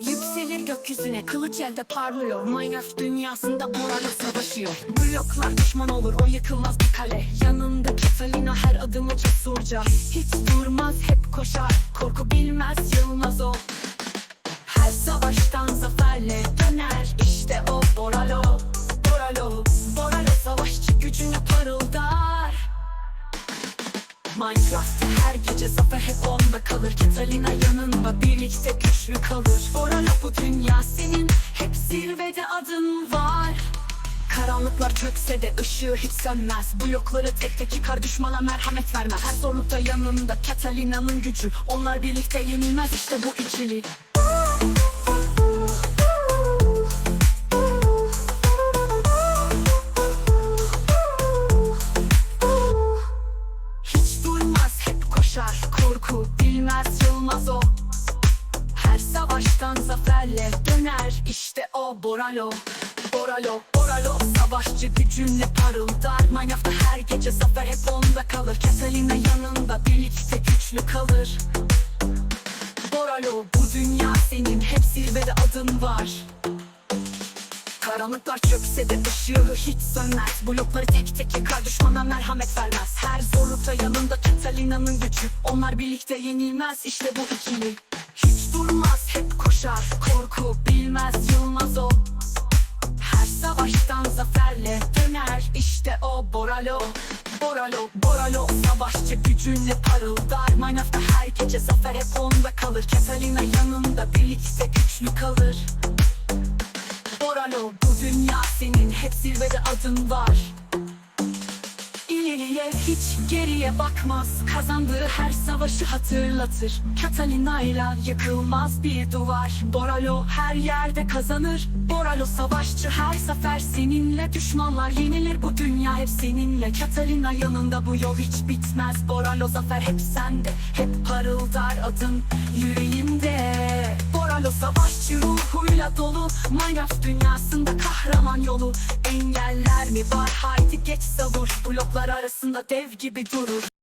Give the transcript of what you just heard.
Yükselir gökyüzüne kılıç elde parlıyor. Minecraft dünyasında Bora'yla savaşıyor. Bloklar düşman olur o yıkılmaz bir kale. Yanında Catalina her adımı cesurca Hiç durmaz hep koşar. Korku bilmez yılmaz o. Her savaştan zaferle Minecraft her gece zafer hep onda kalır. Catalina yanında birlikte güçlü kalır. Boralo bu dünya senin hep zirvede adın var. Karanlıklar çökse de ışığı hiç sönmez. Blokları tek tek yıkar düşmana merhamet vermez. Her zorlukta yanında Catalina'nın gücü Onlar birlikte yenilmez işte bu ikili işte o Boralo Boralo Boralo. Savaşçı gücünle parıldar. Minecraft'ta her gece zafer hep onda kalır. Catalina yanında birlikte güçlü kalır. Boralo bu dünya senin. Hep zirvede adın var. Karanlıklar çökse de ışığı hiç sönmez. Blokları tek tek yıkar düşmana merhamet vermez. Her zorlukta yanında Catalina'nın gücü. Onlar birlikte yenilmez işte bu ikili. Hiç durmaz hep Bilmez yılmaz o. Her savaştan zaferle döner işte o. Boralo Boralo, Boralo. Savaşçı gücünle parıldar. Minecraft'ta her gece zafer hep onda kalır. Catalina yanında birlikte güçlü kalır. Boralo bu dünya senin hep zirvede adın var İleriye hiç geriye bakmaz. Kazandığı her savaşı hatırlatır. Catalina ile yıkılmaz bir duvar. Boralo her yerde kazanır. Boralo savaşçı her sefer seninle. Düşmanlar yenilir bu dünya hep seninle. Catalina yanında bu yol hiç bitmez. Boralo zafer hep sende. Hep parıldar adın yüreğimde Boralo savaşçı ruhuyla dolu. Minecraft dünyasında kahraman yolu. Engeller mi var? Haydi geç savur. Bloklar arasında dev gibi durur